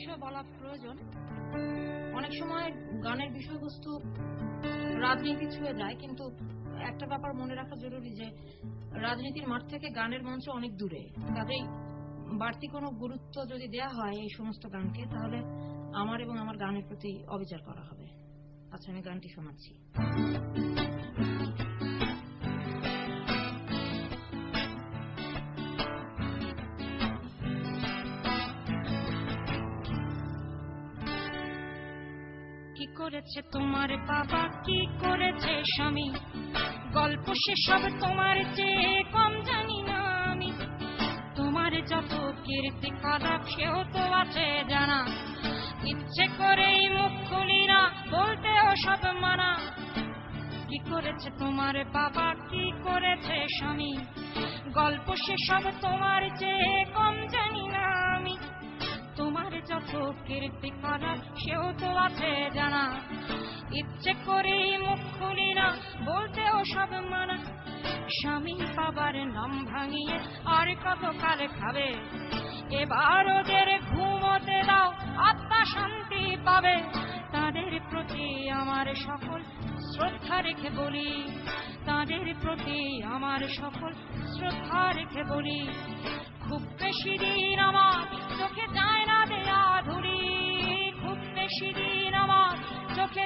বিষয় বলা প্রয়োজন। অনেক সময় গানের বিষয়বস্তু রাজনীতি ছুঁয়ে যায়, কিন্তু একটা ব্যাপার মনে রাখা জরুরি যে, রাজনীতির মাঠ থেকে গানের মঞ্চ অনেক দূরে। কাজেই বাড়তি কোনো গুরুত্ব যদি দেয়া হয় এই সমস্ত গানকে, তাহলে আমার এবং আমার গানের প্রতি অবিচার করা হবে। আচ্ছা আমি গানটি শোনাচ্ছি। কি করেছে তোমার বাবা? কি করেছে স্বামী? গল্প সে সব তোমার চেয়ে কম জানি না আমি। তোমার যত কীর্তি কদক সেও তো আছে জানা। ইচ্ছে করেই মুখ খুলি না বলতেও সব মানা। কি করেছে তোমার বাবা? কি করেছে স্বামী? গল্প সে সব তোমার চেয়ে কম জানি না কীর্তি করা সেও তো আছে জানা। ইচ্ছে করে মুখ খুলি না, বলতেও সব মানা। স্বামী বাবার নাম ভাঙিয়ে আর কত কালে খাবে? এবার ওদের ঘুমোতে দাও, আত্মা শান্তি পাবে। তাদের প্রতি আমার সকল শ্রদ্ধা রেখে বলি। তাদের প্রতি আমার সকল শ্রদ্ধা রেখে বলি। খুব বেশি দিন আমার চোখে যায় না। খুব বেশি দিন আমার চোখে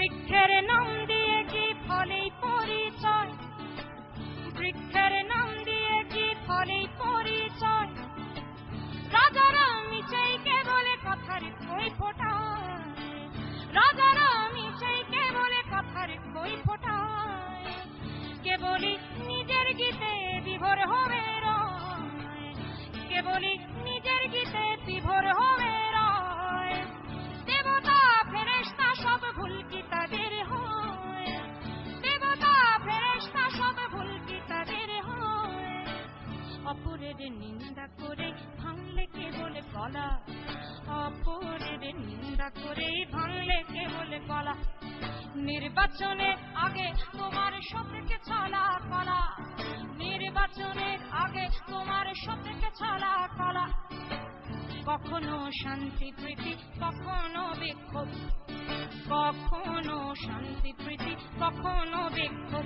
বৃক্ষের নাম দিয়ে কি ফলেই পরিচয়। বৃক্ষের নাম দিয়ে কি ফলেই পরিচয়। রাজারা মিচাইকে বলে কথার কই ফোটায়। রাজারা মিচাইকে বলে কথার কই ফোটায়। কে বলি নিজের গীতে বিভোর হবে রয় অপরের নিন্দা করে ভাঙলে কে বলে গলা। অপরের নিন্দা করে ভাঙলে কে বলে গলা। নির্বাচনের আগে তোমার সবকে ছলা কলা। নির্বাচনের আগে তোমার সবকে ছলা কলা। কখনো শান্তি, প্রীতি, কখনো বিক্ষোভ। কখনো শান্তি, প্রীতি, কখনো বিক্ষোভ।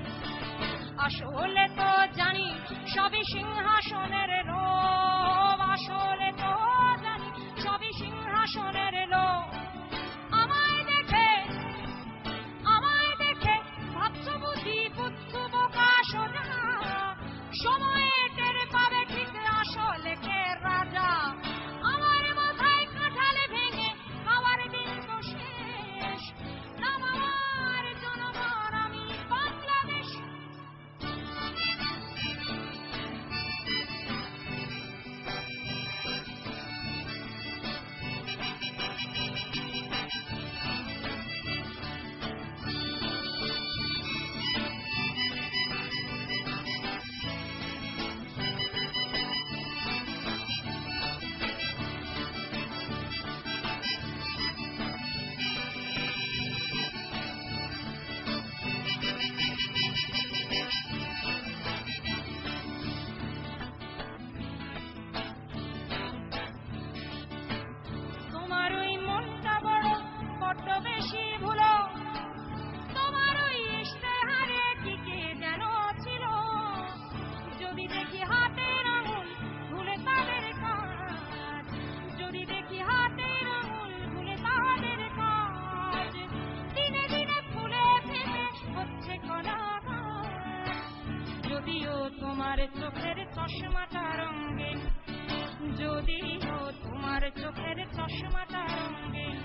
আসলে তো জানি সবই সিংহাসনের লোভ। আসলে তো জানি সবই সিংহাসনের লোভ। যদিও তোমার চোখের চশমাটা রঙিন যদিও তোমার চোখের চশমাটা রঙিন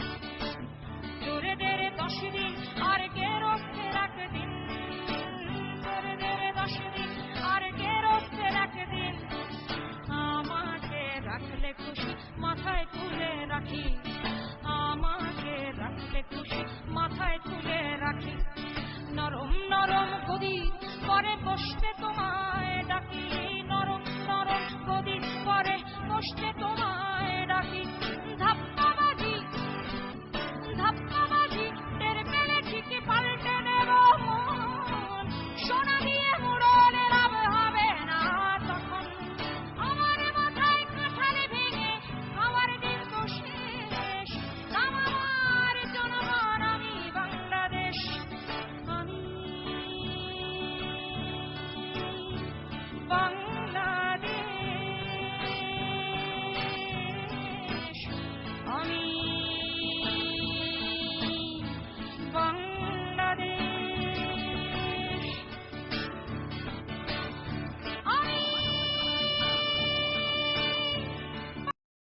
চোরেদের দশ দিন আর গেরস্তের এক দিন চোরেদের দশ দিন আর গেরস্তের এক দিন আমাকে রাখলে খুশি মাথায় তুলে রাখি, আমাকে রাখলে খুশি মাথায় তুলে রাখি। নরম নরম গদি পরে বসতে